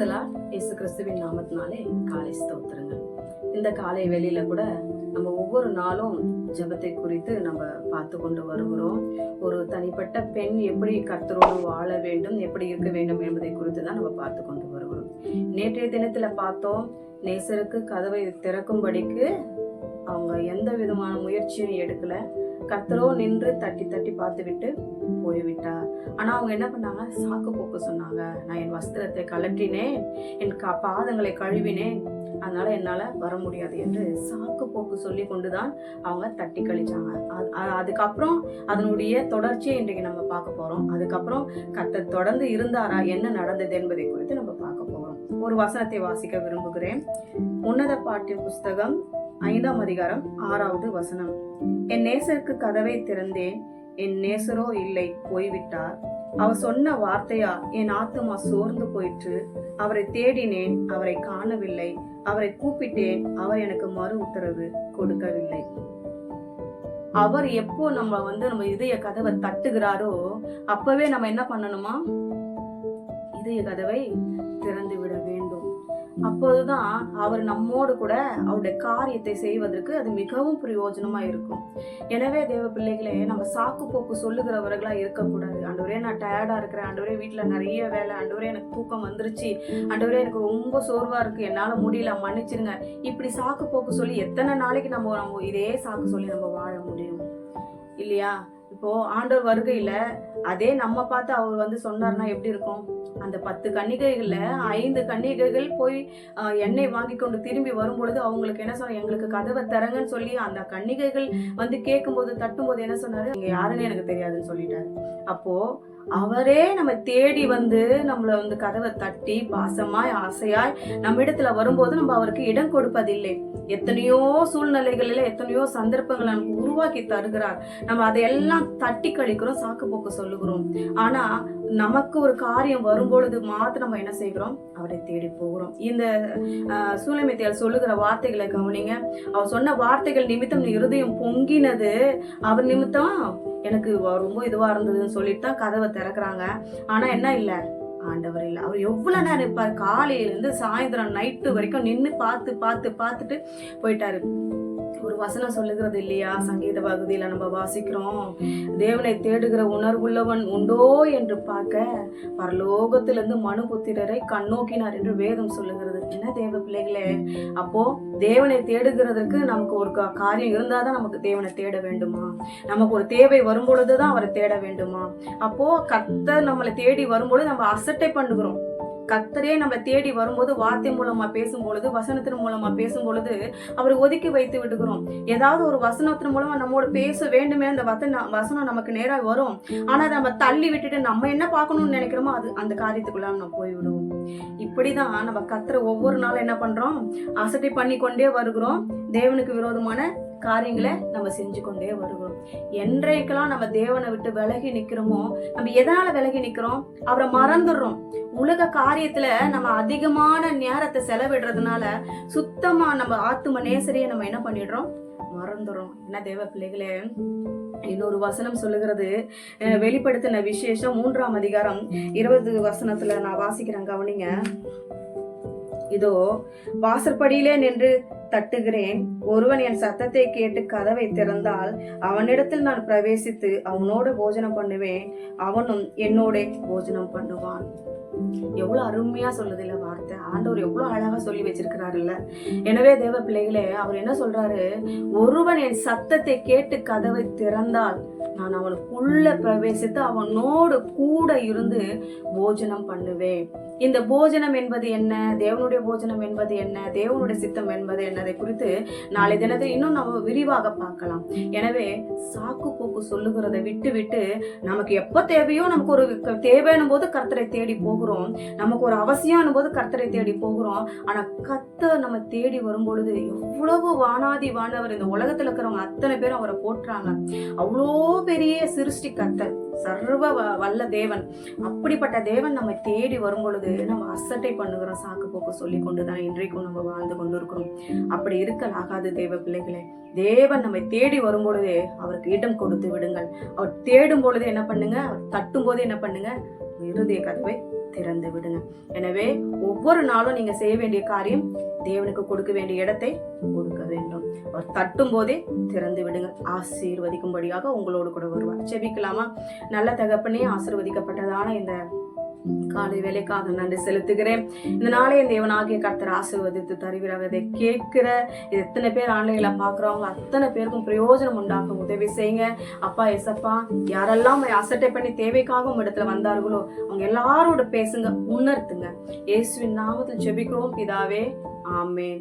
பிரைஸ்தலா இயேசு கிறிஸ்துவின் நாமத்தினாலே காலை ஸ்தோத்திரங்கள். இந்த காலை வெளியில கூட நம்ம ஒவ்வொரு நாளும் ஜெபத்தை குறித்து நம்ம பார்த்து கொண்டு வருகிறோம். ஒரு தனிப்பட்ட பெண் எப்படி கர்த்தரோடு வாழ வேண்டும் எப்படி இருக்க வேண்டும் என்பதை குறித்து தான் நம்ம பார்த்து கொண்டு வருகிறோம். நேற்றைய தினத்துல பார்த்தோம் நேசருக்கு கதவை திறக்கும்படிக்கு அவங்க எந்த விதமான முயற்சியும் எடுக்கல. கர்த்தரோ நின்று தட்டி தட்டி பார்த்துவிட்டு போய்விட்டார். ஆனா அவங்க என்ன பண்ணாங்க? சாக்கு போக்கு சொன்னாங்க. நான் என் வஸ்திரத்தை கலட்டினேன் என் க- பாதங்களை கழுவினேன். அதனால என்னால வர முடியாது என்று சாக்கு போக்கு சொல்லி கொண்டுதான் அவங்க தட்டி கழிச்சாங்க. அது- அதுக்கப்புறம் அதனுடைய தொடர்ச்சியை இன்றைக்கு நம்ம பார்க்க போறோம். அதுக்கப்புறம் கர்த்தர் தொடர்ந்து இருந்தாரா? என்ன நடந்தது என்பதை குறித்து நம்ம பார்க்க போறோம். ஒரு வசனத்தை வாசிக்க விரும்புகிறேன். உன்னத பாட்டின் புஸ்தகம் ஐந்தாம் அதிகாரம் ஆறாவது வசனம். என் நேசருக்கு கதவை திறந்தேன் என் நேசரோ இல்லை போய்விட்டார். அவர் சொன்ன வார்த்தையா என் ஆத்துமா சோர்ந்து போயிற்று. அவரை தேடினேன் அவரை காணவில்லை. அவரை கூப்பிட்டேன் அவர் எனக்கு மறு உத்தரவு கொடுக்கவில்லை. அவர் எப்போ நம்ம வந்து நம்ம இதய கதவை தட்டுகிறாரோ அப்பவே நம்ம என்ன பண்ணணுமா? இதய கதவை திறந்து அப்போதுதான் அவர் நம்மோடு கூட அவருடைய காரியத்தை செய்வதற்கு அது மிகவும் பிரயோஜனமா இருக்கும். எனவே தேவ பிள்ளைகளே நம்ம சாக்கு போக்கு சொல்லுகிறவர்களா இருக்கக்கூடாது. ஆண்டவரே நான் டயர்டா இருக்கிறேன். ஆண்டவரே வீட்டுல நிறைய வேலை. ஆண்டவரே எனக்கு தூக்கம் வந்துருச்சு. ஆண்டவரே எனக்கு ரொம்ப சோர்வா இருக்கு. என்னால முடியல. மன்னிச்சிருங்க. இப்படி சாக்கு போக்கு சொல்லி எத்தனை நாளைக்கு நம்ம நம்ம இதே சாக்கு சொல்லி நம்ம வாழ முடியும்? இல்லையா? இப்போ ஆண்டவர் வருகையில அதே நம்ம பார்த்து அவர் வந்து சொன்னார்னா எப்படி இருக்கும்? அந்த பத்து கன்னிகைகள்ல ஐந்து கன்னிகைகள் போய் எண்ணெய் வாங்கி கொண்டு திரும்பி வரும்பொழுது அவங்களுக்கு என்ன சொன்ன எங்களுக்கு கதவை தரங்கன்னு சொல்லி அந்த கன்னிகைகள் வந்து கேட்கும்போது தட்டும்போது என்ன சொன்னாரு? நீங்க யாருன்னு எனக்கு தெரியாதுன்னு சொல்லிட்டாரு. அப்போ அவரே நம்ம தேடி வந்து நம்மள வந்து கதவை தட்டி பாசமாய் ஆசையாய் நம்ம இடத்துல வரும்போது நம்ம அவருக்கு இடம் கொடுப்பதில்லை. எத்தனையோ சூழ்நிலைகளில எத்தனையோ சந்தர்ப்பங்களை நமக்கு உருவாக்கி தருகிறார். நம்ம அதையெல்லாம் தட்டி கழிக்கிறோம் சாக்கு போக்கு சொல்லுகிறோம். ஆனா நமக்கு ஒரு காரியம் வரும்பொழுது மாத்திரம் நம்ம என்ன செய்கிறோம்? அவரை தேடி போகிறோம். இந்த ஆஹ், சூலமித்தியால் சொல்லுகிற வார்த்தைகளை கவனிங்க. அவர் சொன்ன வார்த்தைகள் நிமித்தம் இருதயம் பொங்கினது. அவர் நிமித்தம் எனக்கு ரொம்ப இதுவா இருந்ததுன்னு சொல்லிட்டு தான் கதவை திறக்கிறாங்க. ஆனா என்ன இல்ல? ஆண்டவர் இல்லை. அவர் எவ்வளவு நேரம் இருப்பார்? காலையில இருந்து சாயந்தரம் நைட்டு வரைக்கும் நின்று பார்த்து பார்த்து பார்த்துட்டு போயிட்டாரு. ஒரு வசனம் சொல்லுகிறது இல்லையா? சங்கீத பகுதியில் நம்ம வாசிக்கிறோம். தேவனை தேடுகிற உணர்வுள்ளவன் உண்டோ என்று பார்க்க பரலோகத்திலிருந்து மனுபுத்திரரை கண்ணோக்கினார் என்று வேதம் சொல்லுகிறது. என்ன தேவ பிள்ளைகளே? அப்போ தேவனை தேடுகிறதுக்கு நமக்கு ஒரு காரியம் காரியம் இருந்தாதான் நமக்கு தேவனை தேட வேண்டுமா? நமக்கு ஒரு தேவை வரும்பொழுது தான் அவரை தேட வேண்டுமா? அப்போ கத்த நம்மளை தேடி வரும்பொழுது நம்ம அசட்டை பண்ணுகிறோம். கத்தரே நம்ம தேடி வரும்போது வார்த்தை மூலமா பேசும் பொழுது வசனத்தின் மூலமா பேசும் பொழுது அவர் ஒதுக்கி வைத்து விடுகிறோம். ஏதாவது ஒரு வசனத்தின் மூலமா நம்மோட பேச வேண்டுமே அந்த வசன வசனம் நமக்கு நேராக வரும். ஆனா நம்ம தள்ளி விட்டுட்டு நம்ம என்ன பார்க்கணும்னு நினைக்கிறோமோ அது அந்த காரியத்துக்குள்ள நம்ம போய்விடுவோம். இப்படிதான் நம்ம கத்துற ஒவ்வொரு நாளும் என்ன பண்றோம்? அசட்டை பண்ணி கொண்டே வருகிறோம். தேவனுக்கு விரோதமான காரியங்களை நம்ம செஞ்சு கொண்டே வருகிறோம் என்றைக்கெல்லாம் நம்ம தேவனை விட்டு விலகி நிக்கிறோமோ நம்ம எதனால விலகி நிக்கிறோம் அவரை மறந்துடுறோம். உலக காரியத்துல நம்ம அதிகமான நேரத்தை செலவிடுறதுனால சுத்தமா நம்ம ஆத்தும நேசரையை நம்ம என்ன பண்ணிடுறோம்? மறந்துடுறோம். என்ன தேவ பிள்ளைகளே? இன்னொரு வசனம் சொல்லுகிறது வெளிப்படுத்தின விசேஷம் மூன்றாம் அதிகாரம் இருபது வசனத்துல நான் வாசிக்கிறேன் கவனிங்க. இதோ வாசற்படியிலே நின்று தட்டுகிறேன். ஒருவன் என் சத்தத்தை கேட்டு கதவை திறந்தால் அவனிடத்தில் நான் பிரவேசித்து அவனோடு போஜனம் பண்ணுவேன். அவனும் என்னோட போஜனம் பண்ணுவான். எவ்வளவு அருமையா சொல்லுது இல்ல வார்த்தை. ஆண்டவர் எவ்வளவு அழகா சொல்லி வச்சிருக்கிறாருல்ல. எனவே தேவ பிள்ளைகளே அவர் என்ன சொல்றாரு? ஒருவன் என் சத்தத்தை கேட்டு கதவை திறந்தால் நான் அவனுக்குள்ள பிரவேசித்து அவனோடு கூட இருந்து போஜனம் பண்ணுவேன். இந்த போஜனம் என்பது என்ன? தேவனுடைய போஜனம் என்பது என்ன? தேவனுடைய சித்தம் என்பது என்னதை குறித்து நாளை தினத்தில் இன்னும் நம்ம விரிவாக பார்க்கலாம். எனவே சாக்கு போக்கு சொல்லுகிறதை விட்டு விட்டு நமக்கு எப்போ தேவையோ நமக்கு ஒரு தேவையான போது கர்த்தரை தேடி போகிறோம். நமக்கு ஒரு அவசியம் போது கர்த்தரை தேடி போகிறோம். ஆனா கத்த நம்ம தேடி வரும்பொழுது எவ்வளவு வானாதி வானவர் இந்த உலகத்துல இருக்கிறவங்க அத்தனை பேரும் அவரை போட்டுறாங்க அவ்வளோ பெரிய சிருஷ்டி கத்தை சர்வ வ- வல்ல தேவன். அப்படிப்பட்ட தேவன் நம்ம தேடி வரும் பொழுது நம்ம அசட்டை பண்ணுகிறோம் சாக்கு போக்கு சொல்லி கொண்டுதான் இன்றைக்கும் நம்ம வாழ்ந்து கொண்டு இருக்கிறோம் அப்படி இருக்கலாகாது தேவ பிள்ளைகளே. தேவன் நம்மை தேடி வரும் பொழுதே அவருக்கு இடம் கொடுத்து விடுங்கள். அவர் தேடும் பொழுது என்ன பண்ணுங்க? அவர் தட்டும் போது என்ன பண்ணுங்க? இருதய கதவை திறந்து விடுங்க. எனவே ஒவ்வொரு நாளும் நீங்க செய்ய வேண்டிய காரியம் தேவனுக்கு கொடுக்க வேண்டிய இடத்தை கொடுக்க வேண்டும். அவர் தட்டும் போதே திறந்து விடுங்க. ஆசீர்வதிக்கும்படியாக உங்களோடு கூட வருவார். செபிக்கலாமா நல்ல தகப்பனே ஆசீர்வதிக்கப்பட்டதான இந்த காலை வேலைக்காக நன்றி செலுத்துகிறேன். இந்த நாளைய தேவனாகிய கர்த்தர் ஆசீர்வதித்து தருகிறார் இதை கேட்கிற இது எத்தனை பேர் ஆன்லைன்ல பாக்குறவங்க அத்தனை பேருக்கும் பிரயோஜனம் உண்டாக்க உதவி செய்யுங்க. அப்பா எசப்பா யாரெல்லாம் அசட்டை பண்ணி தேவைக்காக உங்க இடத்துல வந்தார்களோ அவங்க எல்லாரோட பேசுங்க உணர்த்துங்க. இயேசுவின் நாமத்தில் ஜெபிக்கிறோம். பிதாவே ஆமேன்.